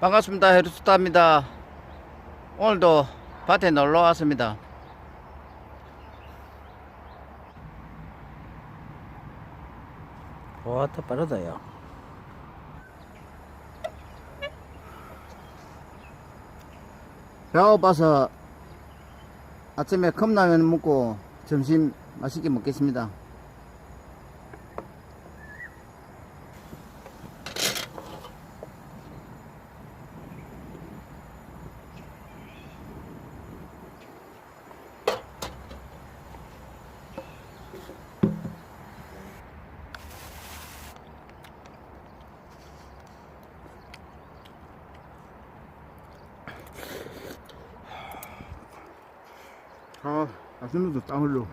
반갑습니다. 헤르스타입니다. 오늘도 밭에 놀러 왔습니다. 와, 더 빠르다, 야. 배가 고파서 아침에 컵라면 먹고 점심 맛있게 먹겠습니다. 아, 아줌마도 땀 흘러.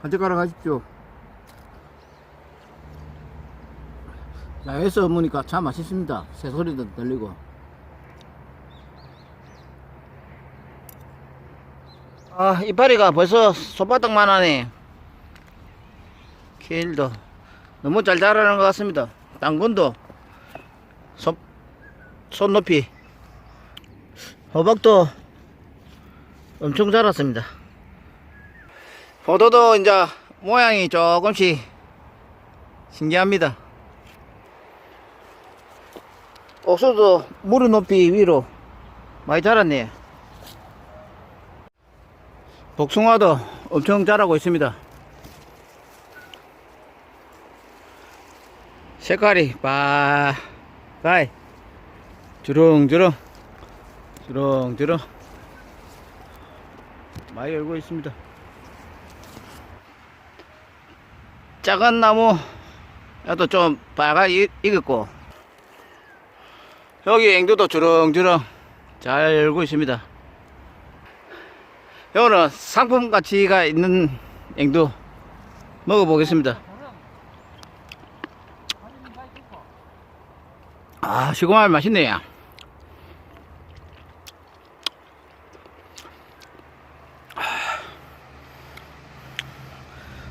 한 젓가락 하십시오. 야외에서 먹으니까 참 맛있습니다. 새소리도 들리고. 아, 이파리가 벌써 손바닥만 하네. 케일도 너무 잘 자라는 것 같습니다. 당근도 손, 손 높이. 호박도 엄청 자랐습니다. 포도도 이제 모양이 조금씩 신기합니다. 옥수도 무릎 높이 위로 많이 자랐네요. 복숭아도 엄청 자라고 있습니다. 색깔이 빠가이 주렁주렁 주렁주렁 많이 열고 있습니다. 작은 나무 야도 좀 빨가 익- 익었고 여기 앵두도 주렁주렁 잘 열고 있습니다. 여기는 상품 가치가 있는 앵두 먹어보겠습니다. 아, 시고말 맛있네요.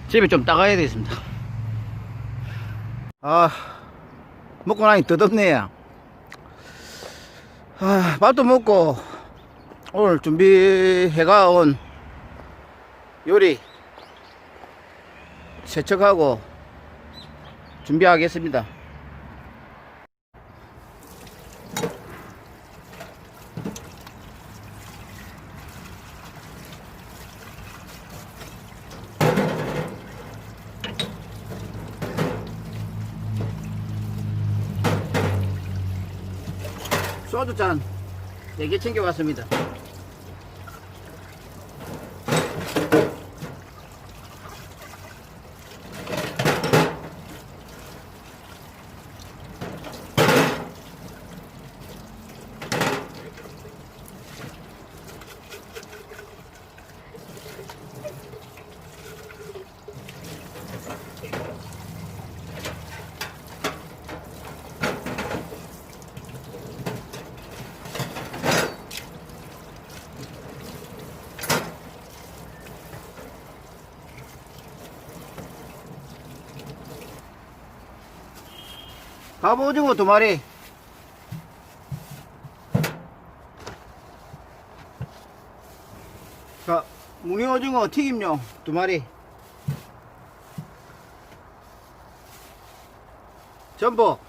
집에 좀 따가야 되겠습니다. 아, 먹고 나니 더덥네요. 아, 밥도 먹고 오늘 준비해가 온 요리 세척하고 준비하겠습니다. 소주잔 4개 챙겨왔습니다. 갑오징어 두 마리. 자, 무늬오징어 튀김용 두 마리. 전복.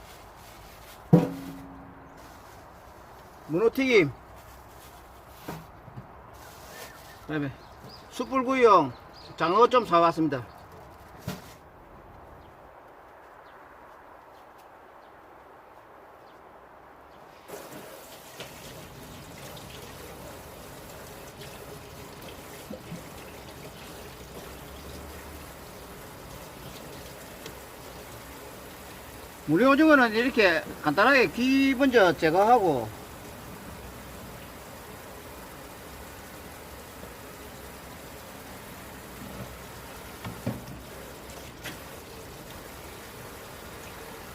문어튀김. 그 다음에 숯불구이용 장어 좀 사왔습니다. 무리 오징어는 이렇게 간단하게 귀 먼저 제거하고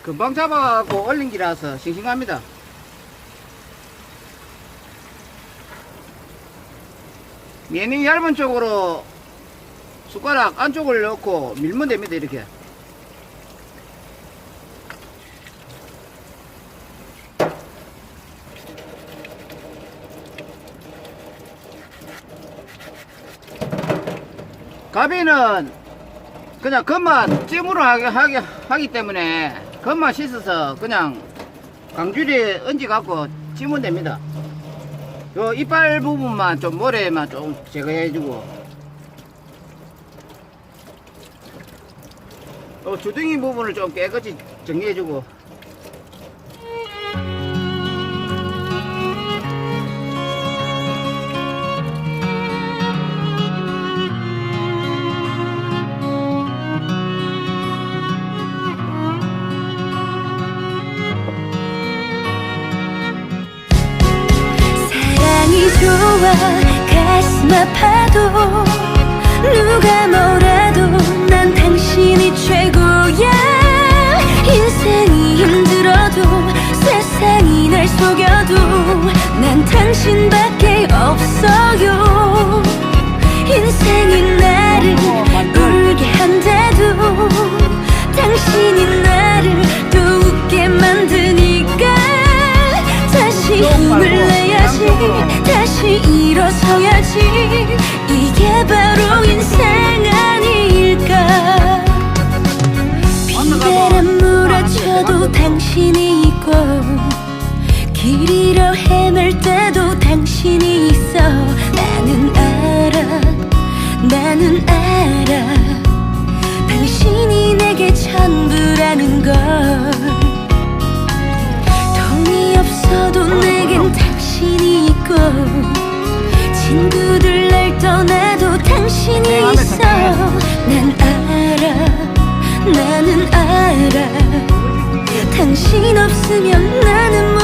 금방 잡아갖고 얼린 기라서 싱싱합니다. 면이 얇은 쪽으로 숟가락 안쪽을 넣고 밀면 됩니다 이렇게 가비는 그냥 겉만 찜으로 하게, 하게, 하기 때문에 겉만 씻어서 그냥 강줄에 얹어 갖고 찜으면 됩니다. 요 이빨 부분만 좀 모래만 좀 제거해주고 또 주둥이 부분을 좀 깨끗이 정리해주고 좋아 가슴 아파도 누가 뭐라도 난 당신이 최고야. 인생이 힘들어도 세상이 날 속여도 난 당신밖에 나는 알아. 당신 없으면 나는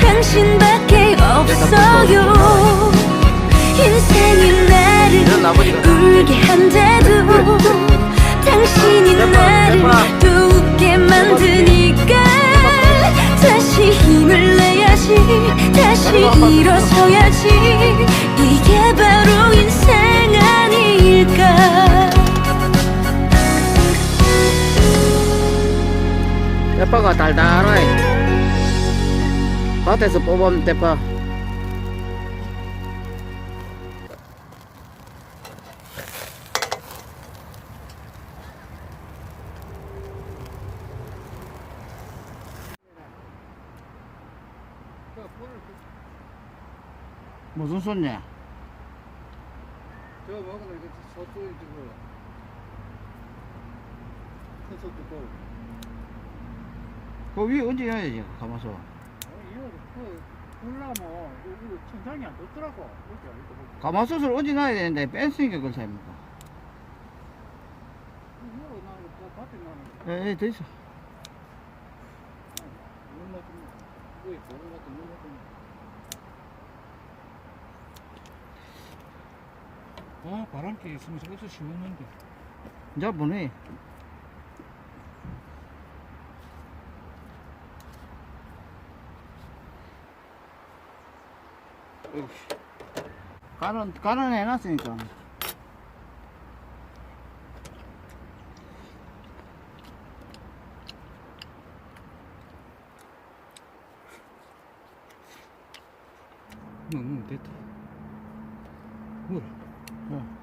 당신밖에 없어요. 인생이 나를 울게 한데도 당신이 나를 또 웃게 만드니까 다시 힘을 내야지 다시 일어서야지. 이게 바로 인생 아닐까? 대파가 달달해 밭에서 뽑아온 대파 무슨 손냐? 저 먹으면 소뚜이 주고 큰 소뚜 그 위에 얹어야지? 가마솥. 이거 그 굴라면 이거 천장이 안 떴더라고. 이렇게 이렇게 보고. 가마솥을 얹어놔야 되는데 뺐으니까 그걸 이거 밭에 나는 예, 예, 이거 같은 물 같은 거. 아 바람기 있으면 저기서 시원한데. 이제 보내 간은 간은 해놨으니까 응, 응 됐다 뭐라 어.